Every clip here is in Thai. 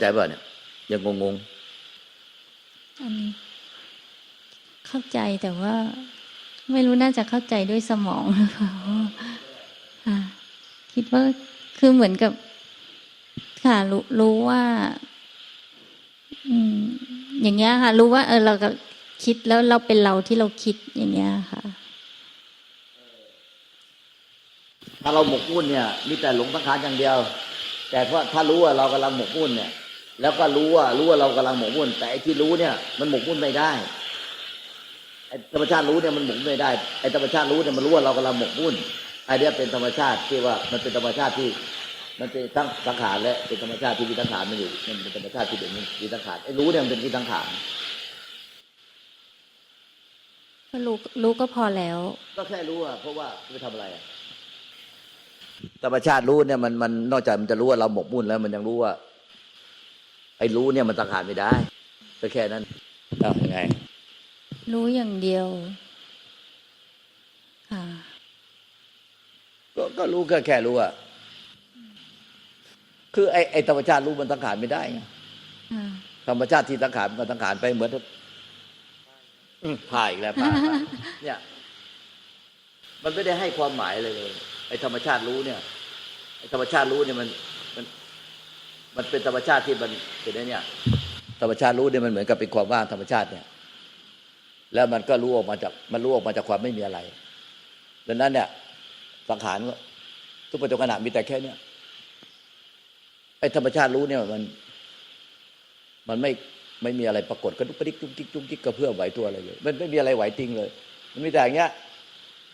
เข้าใจป่ะเนี่ย ยังงงอันนี้เข้าใจแต่ว่า ไม่รู้น่าจะเข้าใจด้วยสมองหรือเปล่าค่ะคิดว่าคือเหมือนกับ ค่ะรู้รู้ว่า อืม อย่างเงี้ยค่ะ รู้ว่า เออเราก็คิดแล้วเราเป็นเราที่เราคิดอย่างเงี้ยค่ะๆถ้าเราหมกมุ่นเนี่ย มีแต่หลงสังขารอย่างเดียว แต่ว่าถ้ารู้ว่าเรากำลังหมกมุ่นเนี่ย แล้วก็รู้ว่ารู้ว่าเรากำลังหมกมุ่น แต่ไอ้ที่รู้เนี่ย มันหมกมุ่นไม่ได้ไอ้ธรรมชาติรู้เนี่ยมันหมกมุ่นไม่ได้ไอ้ธรรมชาติรู้เนี่ยมันรู้ว่าเรากำลังหมกมุ่นไอ้เนี่ยเป็นธรรมชาติที่ว่ามันเป็นธรรมชาติที่ มันเป็นทั้งสังขารและเป็นธรรมชาติที่มีสังขารมันอยู่มันเป็นธรรมชาติที่เป็นมีสังขารไอ้รู้เนี่ยมันเป็นมีสังขารก็รู้รู้ก็พอแล้ว ก็แค่รู้อะเพราะว่าจะไปทำอะไรอะธรรมชาติรู้เนี่ยมันมันนอกจากมันจะรู้ว่าเราหมกมุ่นแล้ว มันยังรู้ว่า ไอ้รู้เนี่ยมันสังขารไม่ได้ก็แค่นั้นอ้าวยังไง รู้อย่างเดียวค่ะก็ก็รู้ก็แค่รู้อะคือไอ้ไอ้ธรรมชาติรู้มันสังขารไม่ได้ไงค่ะธรรมชาติที่สังขารมันก็สังขารไปเหมือนอืมผ่าอีกแล้วผ่าผ่าเนี่ย มันไม่ได้ให้ความหมายเลยเลย ไอ้ธรรมชาติรู้เนี่ยไอ้ธรรมชาติรู้เนี่ยมัน มันเป็นธรรมชาติที่มันเป็นไอ้เนี่ย ธรรมชาติรู้เนี่ยมันเหมือนกับเป็นความว่างธรรมชาติเนี่ย แล้วมันก็รู้ออกมาจากมันรู้ออกมาจากความไม่มีอะไร ดังนั้นเนี่ยสังขารก็ทุกปัจจุบันมีแต่แค่เนี้ยไอ้ธรรมชาติรู้เนี่ยมัน มันไม่ไม่มีอะไรปรากฏกระดุกกระดิกจุกจิกจุกจิกกระเพื่อมไหวตัวอะไรเลย มันไม่มีอะไรไหวติงเลย มันมีแต่อย่างเงี้ย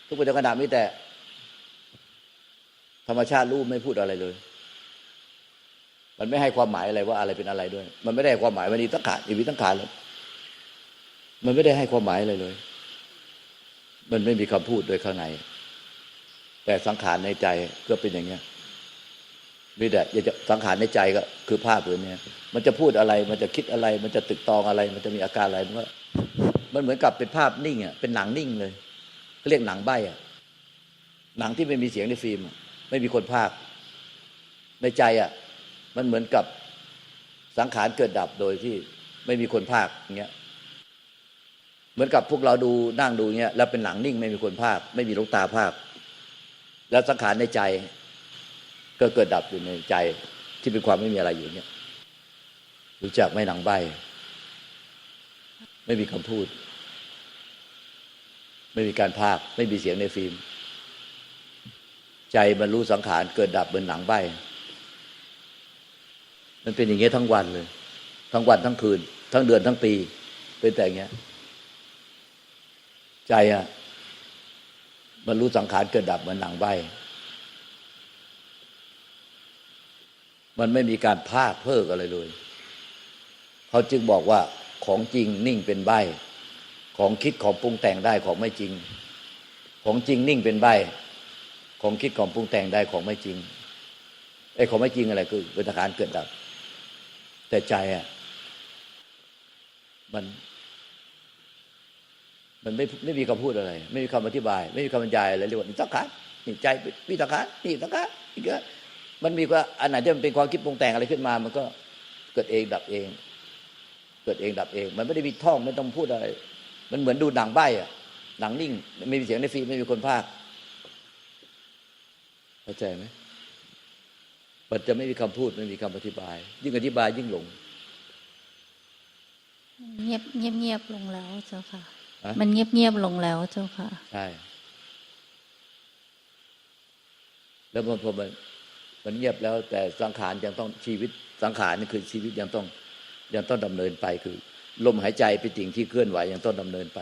ทุกปัจจุบันมีแต่ ธรรมชาติรู้ไม่พูดอะไรเลย มันไม่ให้ความหมายอะไรว่าอะไรเป็นอะไรด้วย มันไม่ได้ความหมายมันอีตั้งขารอีวิตั้งขารเลยมันไม่ได้ให้ความหมายอะไรเลย มันไม่มีคำพูดโดยข้างใน แต่สังขารในใจก็เป็นอย่างเงี้ยมีแต่อยากจะสังขารในใจก็คือภาพผืนเนี้ยมันจะพูดอะไร มันจะคิดอะไร มันจะตึกตองอะไร มันจะมีอาการอะไรมันก็มันเหมือนกับเป็นภาพนิ่งอะเป็นหนังนิ่งเลยเรียกหนังใบอะหนังที่ไม่มีเสียงในฟิล์มไม่มีคนภาคในใจอะ มันเหมือนกับสังขารเกิดดับโดยที่ไม่มีคนภาคอย่างเงี้ยเหมือนกับพวกเราดูนั่งดูเงี้ยแล้วเป็นหนังนิ่งไม่มีคนภาค ไม่มีลูกตาภาค แล้วสังขารในใจ ก็เกิดดับอยู่ในใจที่เป็นความไม่มีอะไรอยู่เนี่ยรู้จักไม่หนังใบ ไม่มีคำพูด ไม่มีการภาค ไม่มีเสียงในฟิล์ม ใจมันรู้สังขารเกิดดับเหมือนหนังใบ มันเป็นอย่างเงี้ยทั้งวันเลย ทั้งวันทั้งคืน ทั้งเดือนทั้งปี เป็นแต่อย่างเงี้ย ใจอะมันรู้สังขารเกิดดับเหมือนหนังใบ มันไม่มีการภาคเพิกอะไรเลย เขาจึงบอกว่าของจริงนิ่งเป็นใบ ของคิดของปรุงแต่งได้ของไม่จริง ของจริงนิ่งเป็นใบ ของคิดของปรุงแต่งได้ของไม่จริงไอ้ของไม่จริงอะไรคือเป็นสังขารเกิดดับ แต่ใจอะมัน มันไม่ไม่มีคำพูดอะไร ไม่มีคำอธิบาย ไม่มีคำบรรยายอะไรเรียกว่านี่สังขารนี่ใจวิสังขารนี่สังขารนี่ก็มันมีว่าอันไหนที่มันเป็นความคิดปรุงแต่งอะไรขึ้นมา มันก็เกิดเองดับเอง เกิดเองดับเอง มันไม่ได้มีท่องไม่ต้องพูดอะไร มันเหมือนดูหนังใบอะหนังนิ่ง ไม่มีเสียงในฟิล์มไม่มีคนพากเข้าใจไหม มันจะไม่มีคำพูดไม่มีคำอธิบาย ยิ่งอธิบายยิ่งหลง เงียบเงียบเงียบลงแล้วเจ้าค่ะฮะมันเงียบเงียบลงแล้วเจ้าค่ะใช่แล้วพอพอมันมันเงียบแล้ว แต่สังขารยังต้องชีวิตสังขารนี่คือชีวิตยังต้องยังต้องดำเนินไปคือ ลมหายใจเป็นสิ่งที่เคลื่อนไหวยังต้องดำเนินไป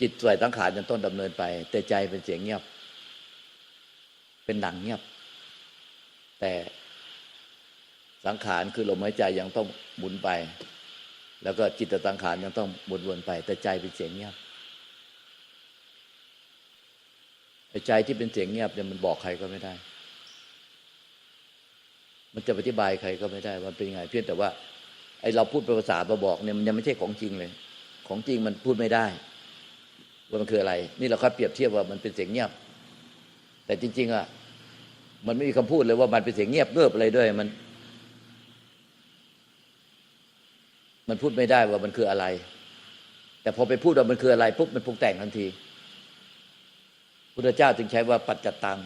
จิตส่วนสังขารยังต้องดำเนินไป แต่ใจเป็นเสียงเงียบ เป็นหนังเงียบ แต่ สังขารคือลมหายใจยังต้องหมุนไป แล้วก็จิตสังขารยังต้องหมุนวนไป แต่ใจเป็นเสียงเงียบไอ้ใจที่เป็นเสียงเงียบเนี่ยมันบอกใครก็ไม่ได้ มันจะอธิบายใครก็ไม่ได้มันเป็นยังไง เพียงแต่ว่าไอ้เราพูดเป็นภาษามาบอกเนี่ยมันยังไม่ใช่ของจริงเลย ของจริงมันพูดไม่ได้ ว่ามันคืออะไร นี่เราค่อยเปรียบเทียบว่ามันเป็นเสียงเงียบ แต่จริง ๆอะมันไม่มีคำพูดเลยว่ามันเป็นเสียงเงียบเงือบอะไรด้วย มัน มันพูดไม่ได้ว่ามันคืออะไร แต่พอไปพูดว่ามันคืออะไรปุ๊บมันปรุงแต่งทันทีพุทธเจ้าจึงใช้ว่าปัจจตัง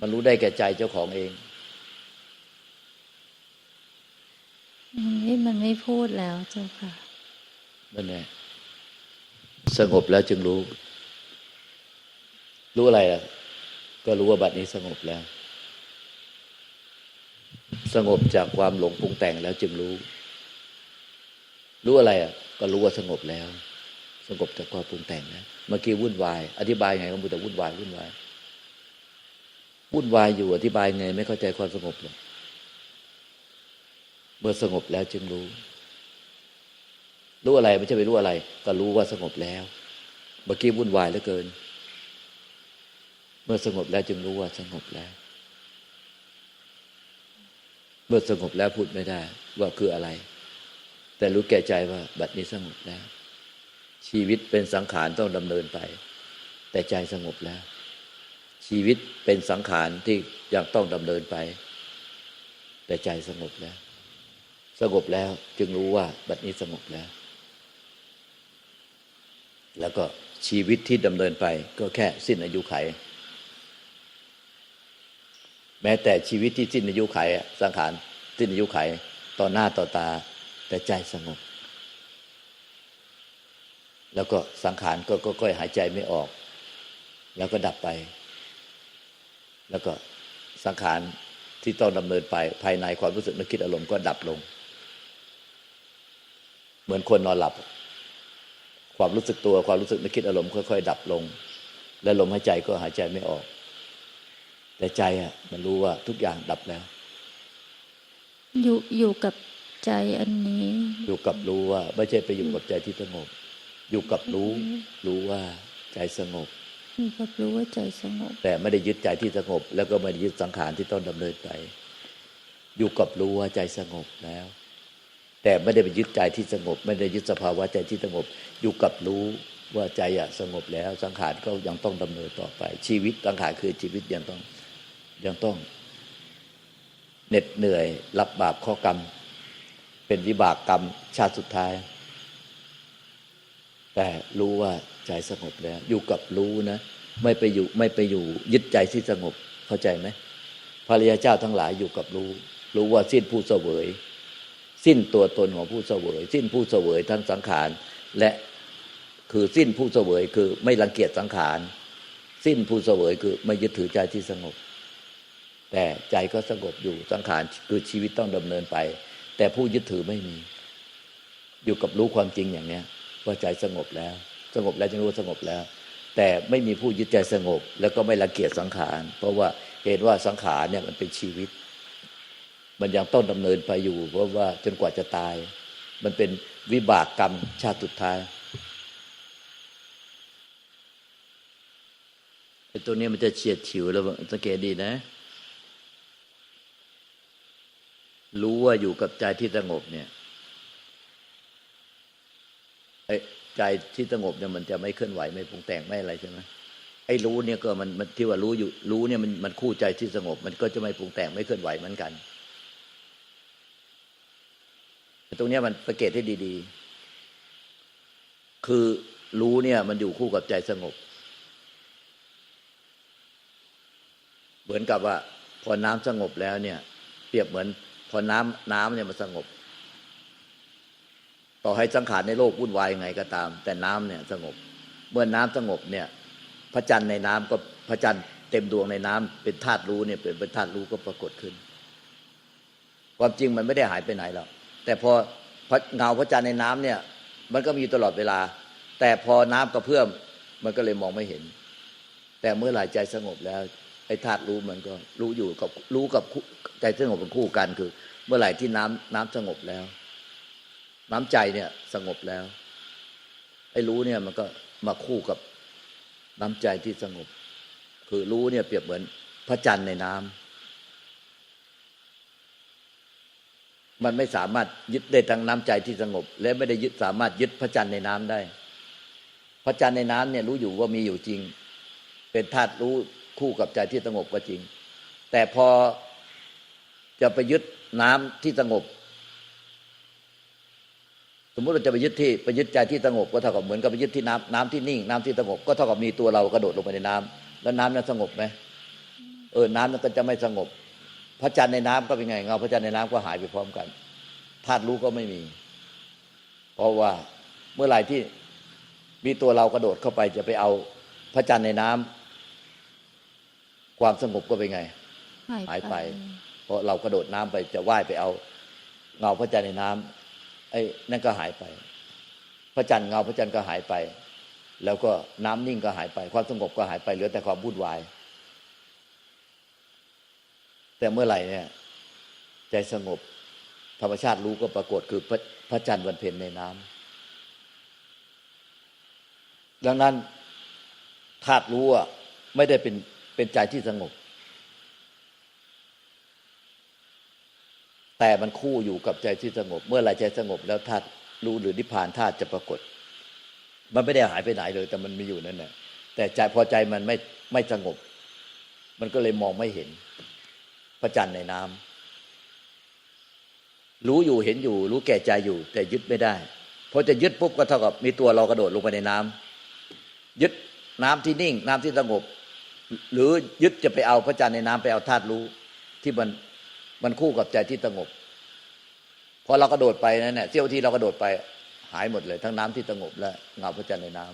มันรู้ได้แก่ใจเจ้าของเองมันไม่มันไม่พูดแล้วเจ้าค่ะนั่นแหละสงบแล้วจึงรู้ รู้อะไรล่ะ ก็รู้ว่าบัดนี้สงบแล้ว สงบจากความหลงปรุงแต่งแล้วจึงรู้ รู้อะไรอะก็รู้ว่าสงบแล้ว สงบจากความปรุงแต่งแล้วเมื่อกี้วุ่นวาย อธิบายไงก็มูแต่วุ่นวายวุ่นวายวุ่นวายอยู่อธิบายไง ไม่เข้าใจความสงบหรอกเมื่อสงบแล้วจึงรู้ รู้อะไรไม่ใช่ไปรู้อะไร ก็รู้ว่าสงบแล้ว เมื่อกี้วุ่นวายเหลือเกิน เมื่อสงบแล้วจึงรู้ว่าสงบแล้ว เมื่อสงบแล้วพูดไม่ได้ ว่าคืออะไร แต่รู้แก่ใจว่าบัดนี้สงบแล้ว ชีวิตเป็นสังขารต้องดำเนินไป แต่ใจสงบแล้ว ชีวิตเป็นสังขารที่ยังต้องดำเนินไป แต่ใจสงบแล้ว สงบแล้วจึงรู้ว่าบัดนี้สงบแล้ว แล้วก็ชีวิตที่ดำเนินไปก็แค่สิ้นอายุไข แม้แต่ชีวิตที่สิ้นอายุไขสังขารสิ้นอายุไขต่อหน้าต่อตา แต่ใจสงบ แล้วก็สังขารก็ค่อยหายใจไม่ออก แล้วก็ดับไป แล้วก็สังขารที่ต้องดำเนินไปภายในความรู้สึกนึกคิดอารมณ์ก็ดับลง เหมือนคนนอนหลับ ความรู้สึกตัวความรู้สึกนึกคิดอารมณ์ค่อยๆดับลง และลมหายใจก็หายใจไม่ออก แต่ใจอะ มันรู้ว่าทุกอย่างดับแล้ว อยู่อยู่กับ ใจอันนี้ อยู่กับรู้ว่า ไม่ใช่ไปอยู่กับใจที่สงบ อยู่กับรู้ รู้ว่าใจสงบอยู่กับรู้ว่าใจสงบ แต่ไม่ได้ยึดใจที่สงบ แล้วก็ไม่ได้ยึดสังขารที่ต้องดำเนินไป อยู่กับรู้ว่าใจสงบแล้ว แต่ไม่ได้ไปยึดใจที่สงบ ไม่ได้ยึดสภาวะใจที่สงบ อยู่กับรู้ว่าใจอะสงบแล้ว สังขารก็ยังต้องดำเนินต่อไป ชีวิตสังขารคือชีวิตยังต้องยังต้องเหน็ดเหนื่อย รับบาปข้อกรรม เป็นวิบากกรรมชาติสุดท้าย แต่รู้ว่าใจสงบแล้ว อยู่กับรู้นะ ไม่ไปอยู่ไม่ไปอยู่ ยึดใจที่สงบเข้าใจไหมพระริยาเจ้าทั้งหลายอยู่กับรู้ รู้ว่าสิ้นผู้เสวย สิ้นตัวตนของผู้เสวย สิ้นผู้เสวยทั้งสังขาร และคือสิ้นผู้เสวยคือไม่รังเกียจสังขาร สิ้นผู้เสวยคือไม่ยึดถือใจที่สงบ แต่ใจก็สงบอยู่สังขารคือชีวิตต้องดำเนินไป แต่ผู้ยึดถือไม่มี อยู่กับรู้ความจริงอย่างเนี้ย ว่าใจสงบแล้ว สงบแล้วจึงรู้สงบแล้ว แต่ไม่มีผู้ยึดใจสงบ แล้วก็ไม่รังเกียจสังขาร เพราะว่าเห็นว่าสังขารเนี่ยมันเป็นชีวิต มันยังต้องดำเนินไปอยู่ เพราะว่าจนกว่าจะตาย มันเป็นวิบากกรรมชาติสุดท้ายไอ้ตัวนี้มันจะเฉียดฉิวแล้วสังเกตดีนะ รู้ว่าอยู่กับใจที่สงบเนี่ยไอ้ใจที่สงบเนี่ยมันจะไม่เคลื่อนไหวไม่ปรุงแต่งไม่อะไรใช่ไหมไอ้รู้เนี่ยก็มันมันที่ว่ารู้อยู่รู้เนี่ยมันมันคู่ใจที่สงบ มันก็จะไม่ปรุงแต่งไม่เคลื่อนไหวเหมือนกันแต่ตรงเนี้ยมันสังเกตให้ดีๆ คือรู้เนี่ย มันอยู่คู่กับใจสงบ เหมือนกับว่า พอน้ำสงบแล้วเนี่ย เปรียบเหมือน อน้ำน้ำเนี่ยมันสงบ ต่อให้สังขารในโลกวุ่นวายยังไงก็ตาม แต่น้ำเนี่ยสงบ เมื่อน้ำสงบเนี่ย พระจันทร์ในน้ำก็พระจันทร์เต็มดวงในน้ำเป็นธาตุรู้เนี่ยเป็นเป็นธาตุรู้ก็ปรากฏขึ้น ความจริงมันไม่ได้หายไปไหนหรอกแต่พอพเงาพระจันทร์ในน้ำเนี่ย มันก็มีอยู่ตลอดเวลา แต่พอน้ำกระเพื่อมมันก็เลยมองไม่เห็น แต่เมื่อไหร่ใจสงบแล้ว ไอ้ธาตุรู้มันก็รู้อยู่กับรู้กับใจสงบเป็นคู่กันคือ เมื่อไหร่ที่น้ำน้ำสงบแล้ว น้ำใจเนี่ยสงบแล้วไอ้รู้เนี่ยมันก็มาคู่กับน้ำใจที่สงบ คือรู้เนี่ยเปรียบเหมือนพระจันทร์ในน้ำมันไม่สามารถยึดได้ทั้งน้ำใจที่สงบ และไม่ได้ยึดสามารถยึดพระจันทร์ในน้ำได้ พระจันทร์ในน้ำเนี่ยรู้อยู่ว่ามีอยู่จริง เป็นธาตุรู้ คู่กับใจที่สงบก็จริง แต่พอจะไปยึดน้ำที่สงบ สมมุติเราจะไปยึดที่ไปยึดใจที่สงบก็เท่ากับเหมือนกับไปยึดที่น้ำน้ำที่นิ่ง น้ำที่สงบก็เท่ากับมีตัวเรากระโดดลงไปในน้ำแล้วน้ำนั้นสงบไหมเออ น้ำนั้นก็จะไม่สงบ พระจันทร์ในน้ำก็เป็นไงเงาพระจันทร์ในน้ำก็หายไปพร้อมกันธาตุรู้ก็ไม่มี เพราะว่าเมื่อไหร่ที่มีตัวเรากระโดดเข้าไปจะไปเอาพระจันทร์ในน้ำ ความสงบก็เป็นไง หายไป เพราะเรากระโดดน้ำไปจะว่ายไปเอาเงาพระจันทร์ในน้ำไอ้นั่นก็หายไป พระจันทร์เงาพระจันทร์ก็หายไป แล้วก็น้ำนิ่งก็หายไป ความสงบก็หายไปเหลือแต่ความวุ่นวาย แต่เมื่อไหร่เนี่ย ใจสงบ ธรรมชาติรู้ก็ปรากฏคือพระพระจันทร์วันเพ็ญในน้ำดังนั้นธาตุรู้อะไม่ได้เป็น เป็นใจที่สงบ แต่มันคู่อยู่กับใจที่สงบ เมื่อไรใจสงบแล้วธาตุรู้หรือนิพพานธาตุจะปรากฏ มันไม่ได้หายไปไหนเลย แต่มันมีอยู่นั่นแหละแต่ใจพอใจมันไม่ไม่สงบ มันก็เลยมองไม่เห็น พระจันทร์ในน้ำรู้อยู่เห็นอยู่ รู้แก่ใจอยู่ แต่ยึดไม่ได้พอจะยึดปุ๊บก็เท่ากับมีตัวเรากระโดดลงไปในน้ำยึดน้ำที่นิ่ง น้ำที่สงบ หรือยึดจะไปเอาพระจันทร์ในน้ำไปเอาธาตุรู้ ที่มันมันคู่กับใจที่สงบพอเรากระโดดไปนั่นแหละเสี้ยวที่เรากระโดดไปหายหมดเลย ทั้งน้ำที่สงบและเงาพระจันทร์ในน้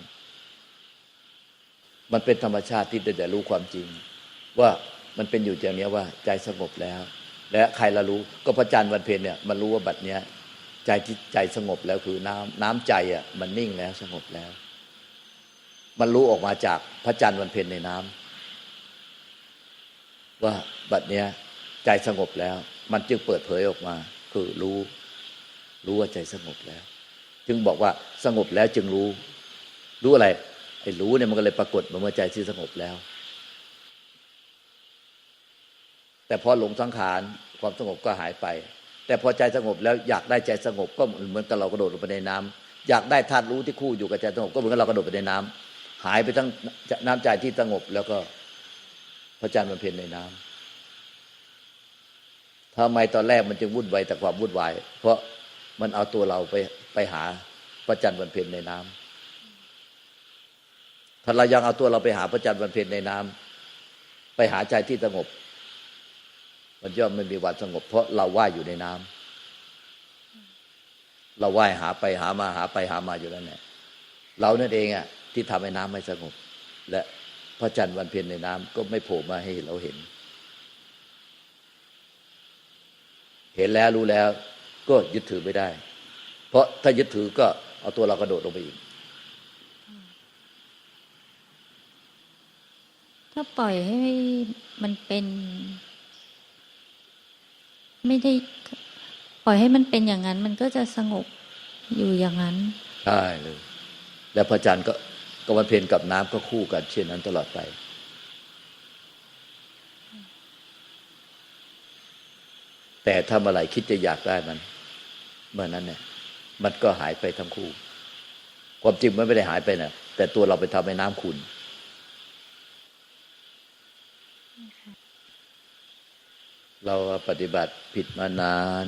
ำมันเป็นธรรมชาติที่ได้แต่รู้ความจริง ว่ามันเป็นอยู่อย่างนี้ว่าใจสงบแล้ว และใครละรู้ก็พระจันทร์วันเพ็ญเนี่ยมันรู้ว่าบัดเนี้ยใจที่ใจสงบแล้วคือน้ำน้ำใจอะมันนิ่งแล้วสงบแล้ว มันรู้ออกมาจากพระจันทร์วันเพ็ญในน้ำ ว่าบัดเนี้ยใจสงบแล้ว มันจึงเปิดเผยออกมา คือรู้ รู้ว่าใจสงบแล้ว จึงบอกว่าสงบแล้วจึงรู้ รู้อะไรไอ้รู้เนี่ยมันก็เลยปรากฏเมื่อใจที่สงบแล้ว แต่พอหลงสังขารความสงบก็หายไป แต่พอใจสงบแล้วอยากได้ใจสงบก็เหมือนกับเรากระโดดลงไปในน้ำอยากได้ธาตุรู้ที่คู่อยู่กับใจสงบก็เหมือนกับเรากระโดดไปในน้ำหายไปทั้งน้ำใจที่สงบแล้วก็ พระจันทร์มันเพ็ญในน้ำทำไมตอนแรกมันจึงวุ่นวายแต่ความวุ่นวาย เพราะมันเอาตัวเราไปไปหาพระจันทร์วันเพ็ญในน้ำถ้าเรายังเอาตัวเราไปหาพระจันทร์วันเพ็ญในน้ำไปหาใจที่สงบ มันย่อมไม่มีวันสงบ เพราะเราว่ายอยู่ในน้ำเราว่ายหาไปหามาหาไปหามาอยู่นั่นแหละเรานั่นเองอะที่ทำให้น้ำไม่สงบ และ พระจันทร์วันเพ็ญในน้ำก็ไม่โผล่มาให้เราเห็น เห็นแล้วรู้แล้ว ก็ยึดถือไม่ได้ เพราะถ้ายึดถือก็เอาตัวเรากระโดดลงไปอีก ถ้าปล่อยให้มันเป็น ไม่ได้ ปล่อยให้มันเป็นอย่างนั้น มันก็จะสงบอยู่อย่างนั้นใช่เลย แล้วพระจันทร์ก็ ก็วันเพ็ญกับน้ำก็คู่กัน เช่นนั้นตลอดไป แต่ถ้าเมื่อไหร่คิดจะอยากได้มัน เมื่อนั้นเนี่ยมันก็หายไปทั้งคู่ ความจริงมันไม่ได้หายไปนะแต่ตัวเราไปทำให้น้ำขุนเราปฏิบัติผิดมานาน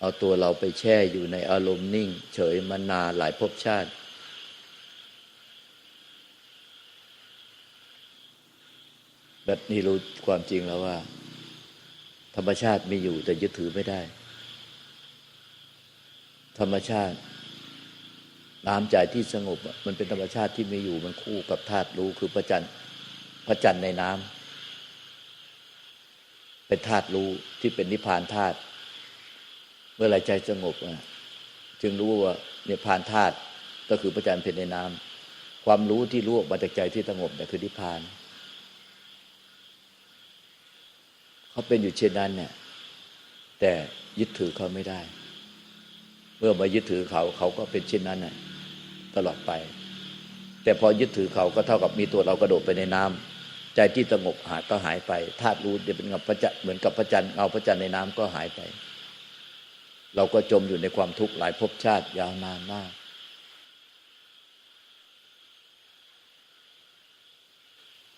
เอาตัวเราไปแช่อยู่ในอารมณ์นิ่ง เฉยมานานหลายภพชาติ แบบนี้รู้ความจริงแล้วว่า ธรรมชาติมีอยู่แต่ยึดถือไม่ได้ ธรรมชาติน้ำใจที่สงบมันเป็นธรรมชาติที่มีอยู่มันคู่กับธาตุรู้คือพระจันทร์พระจันทร์ในน้ำเป็นธาตุรู้ที่เป็นนิพพานธาตุเมื่อไรใจสงบอะจึงรู้ว่านิพพานธาตุก็คือพระจันทร์เป็นในน้ำความรู้ที่รู้ออกมาจากใจที่สงบเนี่ยคือนิพพาน เขาเป็นอยู่เช่นนั้นเนี่ยแต่ยึดถือเขาไม่ได้ เมื่อมายึดถือเขาเขาก็เป็นเช่นนั้นน่ะตลอดไป แต่พอยึดถือเขาก็เท่ากับมีตัวเรากระโดดไปในน้ำใจที่สงบหายก็หายไปธาตุรู้จะเป็นกับพระจันทร์เหมือนกับพระจันทร์เงาพระจันทร์ในน้ำก็หายไป เราก็จมอยู่ในความทุกข์หลายภพชาติยาวนานมาก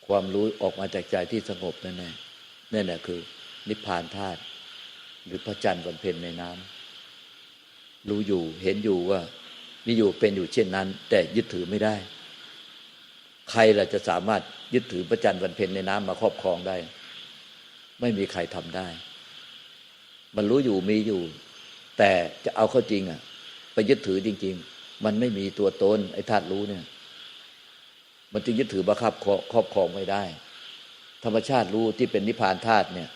ความรู้ออกมาจากใจที่สงบนั่นแหละ นั่นแหละคือ นิพพานธาตุหรือพระจันทร์วนเพ็ญในน้ำรู้อยู่เห็นอยู่ว่ามีอยู่เป็นอยู่เช่นนั้น แต่ยึดถือไม่ได้ ใครล่ะจะสามารถยึดถือพระจันทร์วนเพ็ญในน้ำมาครอบครองได้ ไม่มีใครทำได้ มันรู้อยู่มีอยู่ แต่จะเอาเข้าจริง อะ ไปยึดถือจริง ๆ มันไม่มีตัวตนไอ้ธาตุรู้เนี่ย มันจึงยึดถือบังคับครอบครองไม่ได้ ธรรมชาติรู้ที่เป็นนิพพานธาตุเนี่ย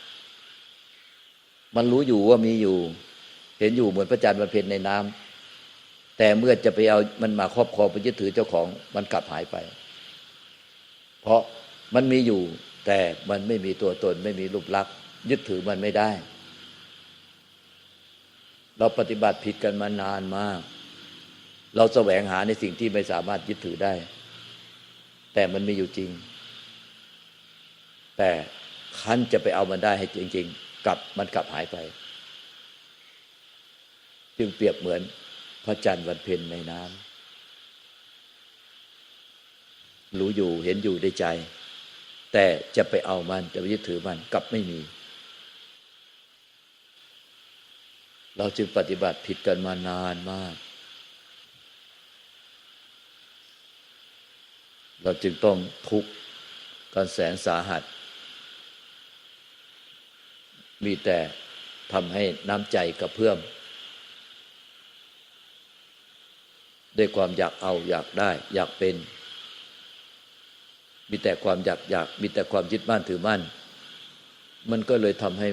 มันรู้อยู่ว่ามีอยู่ เห็นอยู่เหมือนพระจันทร์วันเพ็ญในน้ำแต่เมื่อจะไปเอามันมาครอบครองไปยึดถือเจ้าของมันกลับหายไป เพราะมันมีอยู่ แต่มันไม่มีตัวตน ไม่มีรูปลักษณ์ยึดถือมันไม่ได้ เราปฏิบัติผิดกันมานานมาก เราแสวงหาในสิ่งที่ไม่สามารถยึดถือได้ แต่มันมีอยู่จริง แต่คันจะไปเอามันได้ให้จริง ๆ กลับมันกลับหายไป จึงเปรียบเหมือนพระจันทร์วันเพ็ญในน้ำรู้อยู่เห็นอยู่ในใจ แต่จะไปเอามันจะไปยึดถือมันกลับไม่มี เราจึงปฏิบัติผิดกันมานานมาก เราจึงต้องทุกข์กันแสนสาหัส มีแต่ทำให้น้ำใจกระเพื่อมด้วยความอยากเอาอยากได้ อยากเป็น มีแต่ความอยากอยาก มีแต่ความยึดมั่นถือมั่น มันก็เลยทำให้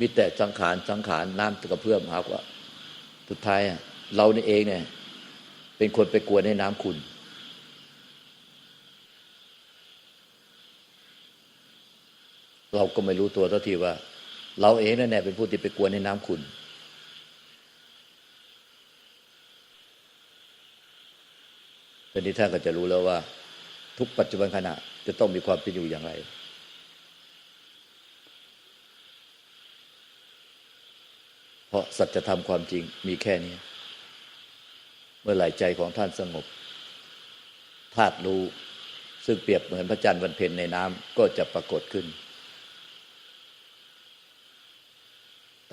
มีแต่สังขารสังขารน้ำกระเพื่อมหากว่า สุดท้ายเรานี่เองเนี่ย เป็นคนไปกวนให้น้ำขุนเราก็ไม่รู้ตัวท่าที่ว่า เราเองนั่นแหละเป็นผู้ที่ไปกวนให้น้ำขุนตอนนี้ท่านก็จะรู้แล้วว่า ทุกปัจจุบันขณะ จะต้องมีความเป็นอยู่อย่างไร เพราะสัจธรรมความจริงมีแค่นี้ เมื่อไหร่ใจของท่านสงบธาตุรู้ซึ่งเปรียบเหมือนพระจันทร์วันเพ็ญในน้ำก็จะปรากฏขึ้น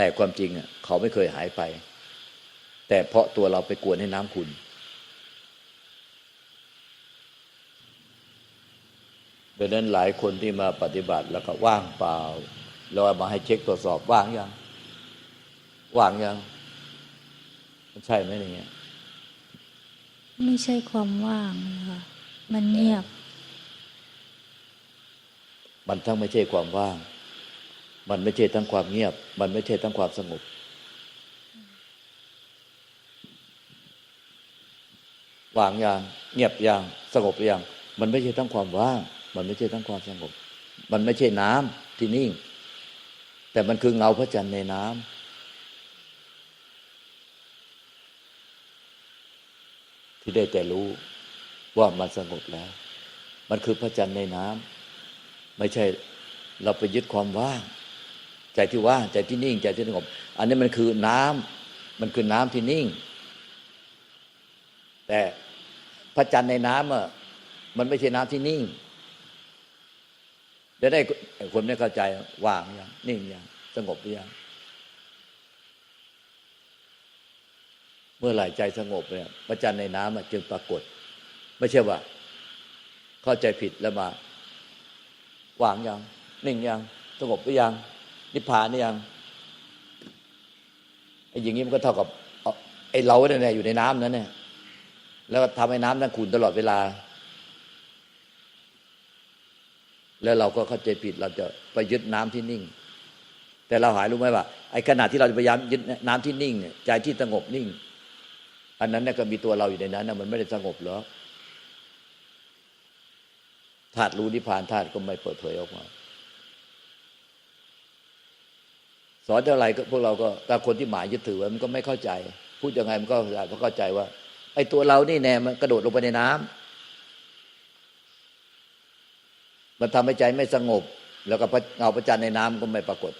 แต่ความจริงอะเขาไม่เคยหายไป แต่เพราะตัวเราไปกวนให้น้ำขุนดังนั้นหลายคนที่มาปฏิบัติแล้วก็ว่างเปล่า เราเอามาให้เช็คตรวจสอบว่างยัง ว่างยัง มันใช่ไหมอย่างเงี้ย ไม่ใช่ความว่างนะคะมันเงียบ มันทั้งไม่ใช่ความว่าง มันไม่ใช่ทั้งความเงียบ มันไม่ใช่ทั้งความสงบ ว่างอย่าง เงียบอย่าง สงบอย่าง มันไม่ใช่ทั้งความว่าง มันไม่ใช่ทั้งความสงบ มันไม่ใช่น้ำที่นิ่ง แต่มันคือเงาพระจันทร์ในน้ำที่ได้แต่รู้ว่ามันสงบแล้ว มันคือพระจันทร์ในน้ำไม่ใช่เราไปยึดความว่าง ใจที่ว่างใจที่นิ่งใจที่สงบอันนี้มันคือน้ำมันคือน้ำที่นิ่ง แต่พระจันทร์ในน้ำอะมันไม่ใช่น้ำที่นิ่งจะได้คนไม่เข้าใจว่างยังนิ่งยังสงบหรือยังเมื่อไหร่ใจสงบเนี่ยพระจันทร์ในน้ำอะจึงปรากฏ ไม่ใช่ว่า เข้าใจผิดแล้วมาว่างยังนิ่งยังสงบหรือยัง นิพพานหรือยังไอ้อย่างนี้มันก็เท่ากับไอ้เราเนี่ยอยู่ในน้ำนั้นเนี่ย แล้วก็ทำให้น้ำนั้นขุ่นตลอดเวลา แล้วเราก็เข้าใจผิดเราจะไปยึดน้ำที่นิ่ง แต่เราหายรู้ไหมว่าไอ้ขณะที่เราจะพยายามยึดน้ำที่นิ่งเนี่ยใจที่สงบนิ่ง อันนั้นเนี่ยก็มีตัวเราอยู่ในนั้นนะมันไม่ได้สงบหรอกธาตุรู้นิพพานธาตุก็ไม่เปิดเผยออกมา สอนเท่าไหร่ก็พวกเราก็ถ้าคนที่หมายยึดถือมันก็ไม่เข้าใจ พูดยังไงมันก็ก็เข้าใจว่า ไอ้ตัวเรานี่แน่มันกระโดดลงไปในน้ำมันทำให้ใจไม่สงบ แล้วก็เงาประจันในน้ำก็ไม่ปรากฏ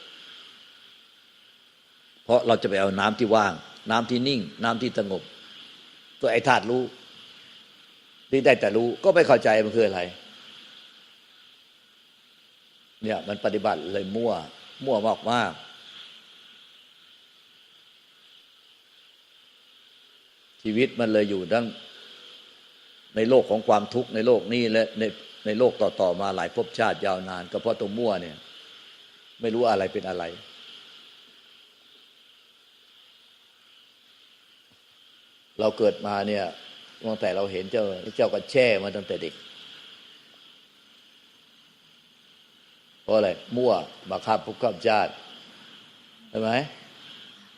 เพราะเราจะไปเอาน้ำที่ว่าง น้ำที่นิ่ง น้ำที่สงบ ตัวไอ้ธาตุรู้ที่ได้แต่รู้ก็ไม่เข้าใจมันคืออะไร เนี่ย มันปฏิบัติเลยมั่ว มั่วมากมาก ชีวิตมันเลยอยู่ทั้งในโลกของความทุกข์ในโลกนี้และในในโลกต่อๆมาหลายภพชาติยาวนาน ก็เพราะตัวมั่วเนี่ย ไม่รู้อะไรเป็นอะไร เราเกิดมาเนี่ยตั้งแต่เราเห็นเจ้าเจ้าก็แช่มาตั้งแต่เด็กเพราะอะไรมั่วมาฆ่าภพข้ามชาติใช่ไหม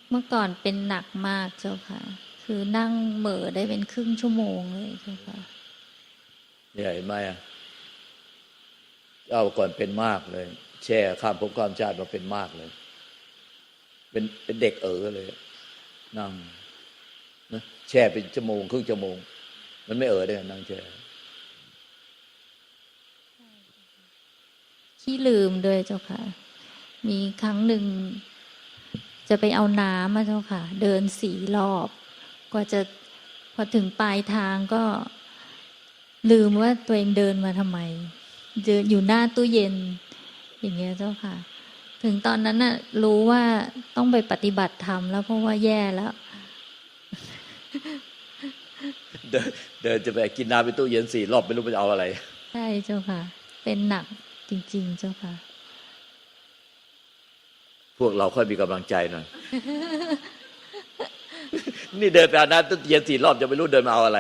เมื่อก่อนเป็นหนักมากเจ้าค่ะ คือนั่งเหม่อได้เป็นครึ่งชั่วโมงเลยเจ้าค่ะเนี่ยเห็นไหมอะเจ้าก่อนเป็นมากเลย แช่ข้ามภพข้ามชาติมาเป็นมากเลย เป็นเป็นเด็กเอ๋อเลย นั่งนะแช่เป็นชั่วโมงครึ่งชั่วโมง มันไม่เอ๋อได้ไงนั่งแช่ขี้ลืมด้วยเจ้าค่ะ มีครั้งหนึ่งจะไปเอาน้ำมาเจ้าค่ะ เดินสี่รอบ กว่าจะพอถึงปลายทางก็ลืมว่าตัวเองเดินมาทำไมเดินอยู่หน้าตู้เย็น อย่างเงี้ยเจ้าค่ะ ถึงตอนนั้นน่ะ รู้ว่าต้องไปปฏิบัติธรรมแล้วเพราะว่าแย่แล้ว เดินเดินจะไปกินน้ำไปตู้เย็นสี่รอบไม่รู้ไปเอาอะไร ใช่เจ้าค่ะ เป็นหนักจริง ๆ เจ้าค่ะ พวกเราค่อยมีกำลังใจหน่อย นี่เดินไปเอาน้ำตู้เย็นสี่รอบจะไม่รู้เดินมาเอาอะไร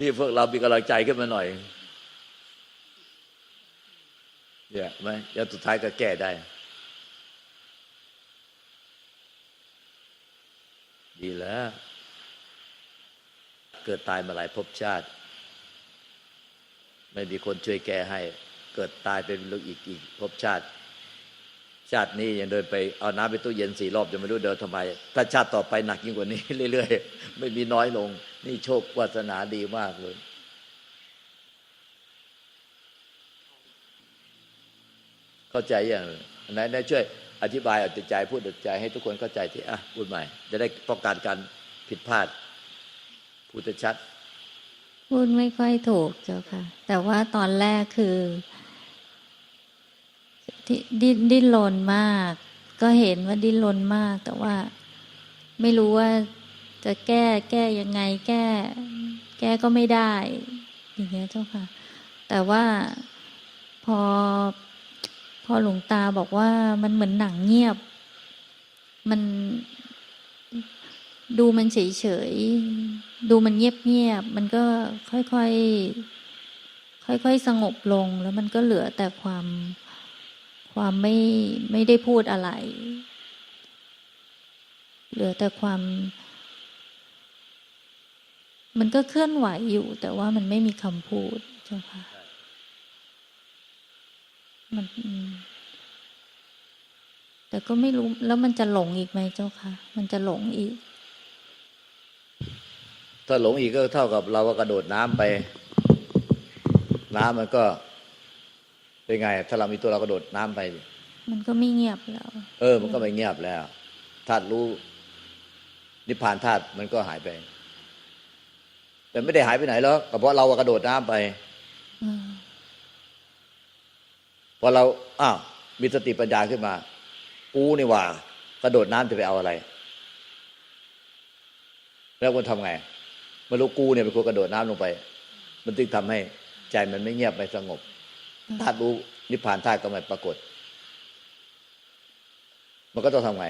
นี่พวกเรามีกำลังใจขึ้นมาหน่อยเนี่ยไหมแล้วสุดท้ายก็แก้ได้ดีแล้ว เกิดตายมาหลายภพชาติ ไม่มีคนช่วยแก้ให้ เกิดตายเป็นลูกอีกอีกภพชาติ ชาตินี้ยังเดินไปเอาน้ำไปตู้เย็นสี่รอบจะไม่รู้เดินทำไม ถ้าชาติต่อไปหนักยิ่งกว่านี้เรื่อยๆไม่มีน้อยลง นี่โชควาสนาดีมากเลยเข้าใจอย่างไหนไหนช่วย อธิบายอาแต่ใจพูดแต่ใจให้ทุกคนเข้าใจที่อะพูดใหม่ จะได้ป้องกันการผิดพลาดพูดชัด พูดไม่ค่อยถูกเจ้าค่ะ แต่ว่าตอนแรกคือ ดิ้นดิ้นรนมาก ก็เห็นว่าดิ้นรนมาก แต่ว่าไม่รู้ว่าจะแก้แก้ยังไง แก้ แก้ก็ไม่ได้ อย่างเงี้ยเจ้าค่ะ แต่ว่าพอพอหลวงตาบอกว่ามันเหมือนหนังเงียบ มันดูมันเฉยเฉยดูมันเงียบเงียบมันก็ค่อยๆค่อยๆสงบลง แล้วมันก็เหลือแต่ความ ความไม่ไม่ได้พูดอะไร เหลือแต่ความ มันก็เคลื่อนไหวอยู่ แต่ว่ามันไม่มีคำพูดเจ้าค่ะมันแต่ก็ไม่รู้แล้วมันจะหลงอีกไหมเจ้าค่ะ มันจะหลงอีก ถ้าหลงอีกก็เท่ากับเราก็กระโดดน้ำไป น้ำมันก็ เป็นไง ถ้าเรามีตัวเรากระโดดน้ำไป มันก็ไม่เงียบแล้ว เออ มันก็ไม่เงียบแล้วธาตุรู้ นิพพานธาตุมันก็หายไป แต่ไม่ได้หายไปไหนแล้วก็เพราะเรากระโดดน้ำไปอืมพอเราอ้าวมีสติปัญญาขึ้นมา กูนี่หว่า กระโดดน้ำจะไปเอาอะไร แล้วคนทำไงไม่รู้กูเนี่ยเป็นคนกระโดดน้ำลงไป มันจึงทำให้ใจมันไม่เงียบไม่สงบ ธาตุรู้นิพพานธาตุก็ไม่ปรากฏ มันก็ต้องทำไง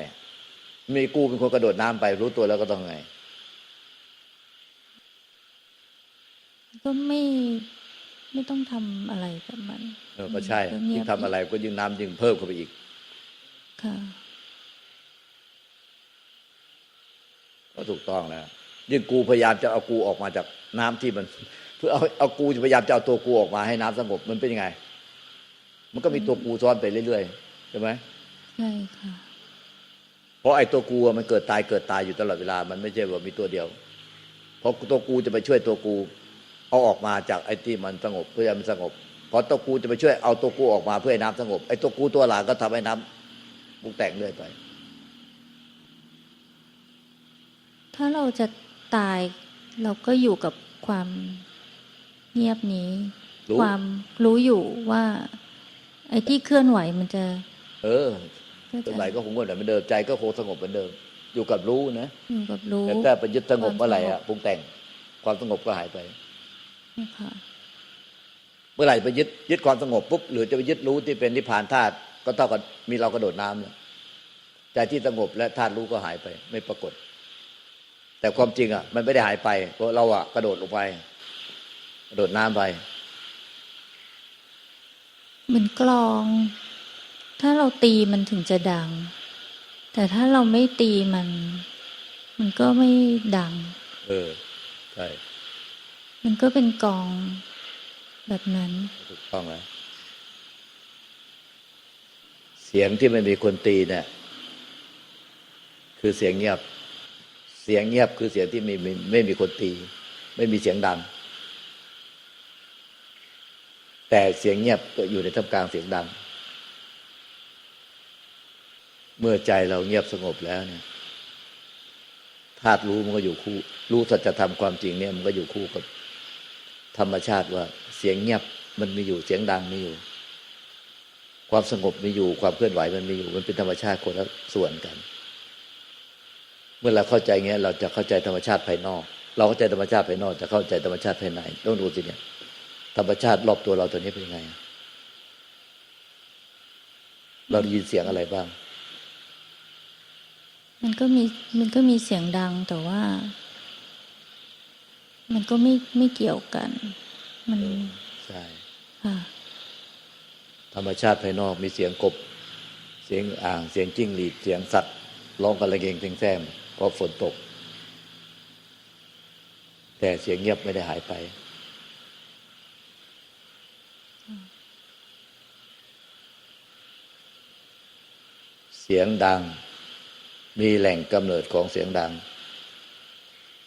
มีกูเป็นคนกระโดดน้ำไป รู้ตัวแล้วก็ต้องไง ก็ไม่ไม่ต้องทำอะไรกับมันเออก็ใช่ก็เงียิ่ยงบทำอะไรก็ยิ่งน้ำยิ่งเพิ่มเข้าไปอีก ค่ะ ก็ถูกต้องแล้วยิ่งกูพยายามจะเอากูออกมาจากน้ำที่มัน เพื่อเอาเอากูจะพยายามจะเอาตัวกูออกมาให้น้ำสงบมันเป็นยังไง มันก็มีตัวกูซ้อนไปเรื่อยๆใช่ไหมใช่ค่ะเพราะไอ้ตัวกูอะมันเกิดตายเกิดตายอยู่ตลอดเวลา มันไม่ใช่ว่ามีตัวเดียวเพราะตัวกูจะไปช่วยตัวกู เอาออกมาจากไอ้ที่มันสงบเพื่อให้มันสงบพอตัวกูจะไปช่วยเอาตัวกูออกมาเพื่อให้น้ำสงบไอ้ตัวกูตัวหลังก็ทำให้น้ำปุกแต่งเรื่อยไป ถ้าเราจะตายเราก็อยู่กับความเงียบนี้รู้ความรู้อยู่ว่า ไอ้ที่เคลื่อนไหวมันจะ เออก็ตัวจะไหนก็คงเหมือนเดิมใจก็คงสงบเหมือนเดิม อยู่กับรู้นะอยู่กับรู้แต่ถ้าไปยึดสงบความเมื่อไหร่สงอะบปรุงแต่งความสงบก็หายไปค่ะเมื่อไหร่ไปยึดยึดความสงบปุ๊บหรือจะไปยึดรู้ที่เป็นนิพพานธาตุก็เท่ากับมีเรากระโดดน้ำเนี่ยใจที่สงบและธาตุรู้ก็หายไป ไม่ปรากฏ แต่ความจริงอะ มันไม่ได้หายไปเพราะเราอะกระโดดลงไป กระโดดน้ำไป เหมือนกลอง ถ้าเราตีมันถึงจะดัง แต่ถ้าเราไม่ตีมัน มันก็ไม่ดัง เออใช่มันก็เป็นกลองแบบนั้นถูกต้องแล้วเสียงที่ไม่มีคนตีเนี่ย คือเสียงเงียบ เสียงเงียบคือเสียงที่ไม่ไม่ไม่มีคนตี ไม่มีเสียงดัง แต่เสียงเงียบก็อยู่ในท่ามกลางเสียงดัง เมื่อใจเราเงียบสงบแล้วเนี่ยธาตุรู้มันก็อยู่คู่ รู้สัจธรรมความจริงเนี่ยมันก็อยู่คู่กับ ธรรมชาติว่าเสียงเงียบมันมีอยู่เสียงดังมีอยู่ ความสงบมีอยู่ความเคลื่อนไหวมันมีอยู่ มันเป็นธรรมชาติคนละส่วนกัน เมื่อเราเข้าใจเงี้ย เราจะเข้าใจธรรมชาติภายนอก เราเข้าใจธรรมชาติภายนอก จะเข้าใจธรรมชาติภายในต้องดูสิเนี่ย ธรรมชาติรอบตัวเราตัวนี้เป็นยังไง เราได้ยินเสียงอะไรบ้าง มันก็มีมันก็มีเสียงดังแต่ว่า มันก็ไม่ไม่เกี่ยวกัน มันใช่ค่ะธรรมชาติภายนอกมีเสียงกบ เสียงอ่างเสียงจิ้งหรีดเสียงสัตว์ร้องกันระเกงเสียงแซมเพราะฝนตก แต่เสียงเงียบไม่ได้หายไป เสียงดัง มีแหล่งกำเนิดของเสียงดัง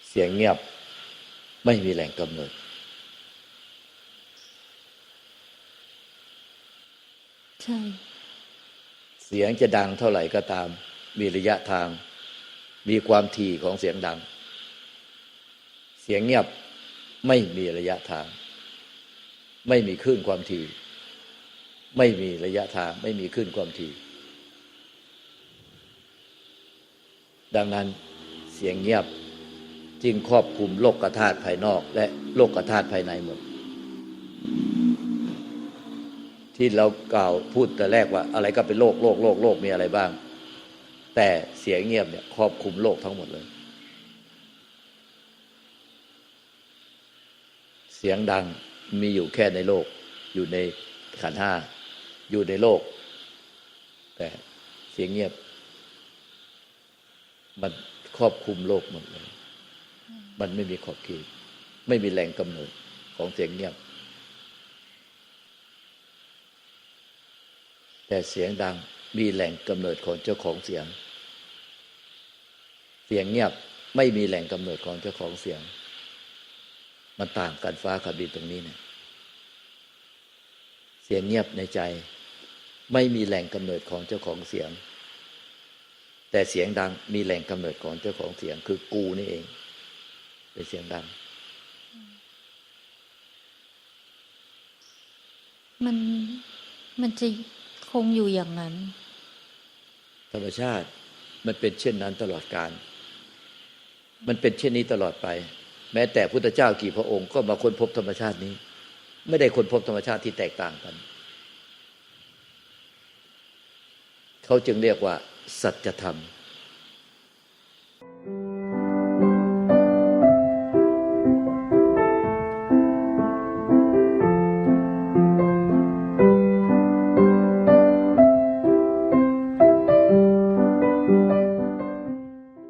เสียงเงียบไม่มีแหล่งกำเนิด ใช่ เสียงจะดังเท่าไหร่ก็ตาม มีระยะทาง มีความถี่ของเสียงดัง เสียงเงียบไม่มีระยะทาง ไม่มีคลื่นความถี่ ไม่มีระยะทาง ไม่มีคลื่นความถี่ ดังนั้นเสียงเงียบจึงครอบคลุมโลกธาตุภายนอกและโลกธาตุภายในหมด ที่เรากล่าวพูดแต่แรกว่า อะไรก็เป็นโลกโลกโลกโลกมีอะไรบ้าง แต่เสียงเงียบเนี่ยครอบคลุมโลกทั้งหมดเลย เสียงดังมีอยู่แค่ในโลก อยู่ในขันห้าอยู่ในโลก แต่เสียงเงียบ มันครอบคลุมโลกหมดเลย มันไม่มีขอบเขต ไม่มีแหล่งกำเนิดของเสียงเงียบ แต่เสียงดังมีแหล่งกำเนิดของเจ้าของเสียง เสียงเงียบไม่มีแหล่งกำเนิดของเจ้าของเสียง มันต่างกันฟ้ากับดินตรงนี้เนี่ย เสียงเงียบในใจ ไม่มีแหล่งกำเนิดของเจ้าของเสียง แต่เสียงดังมีแหล่งกำเนิดของเจ้าของเสียงคือกูนี่เอง เป็นเสียงดัง มันมันจะคงอยู่อย่างนั้น ธรรมชาติมันเป็นเช่นนั้นตลอดการ มันเป็นเช่นนี้ตลอดไป แม้แต่พุทธเจ้ากี่พระองค์ก็มาค้นพบธรรมชาตินี้ ไม่ได้ค้นพบธรรมชาติที่แตกต่างกัน เขาจึงเรียกว่า สัจธรรม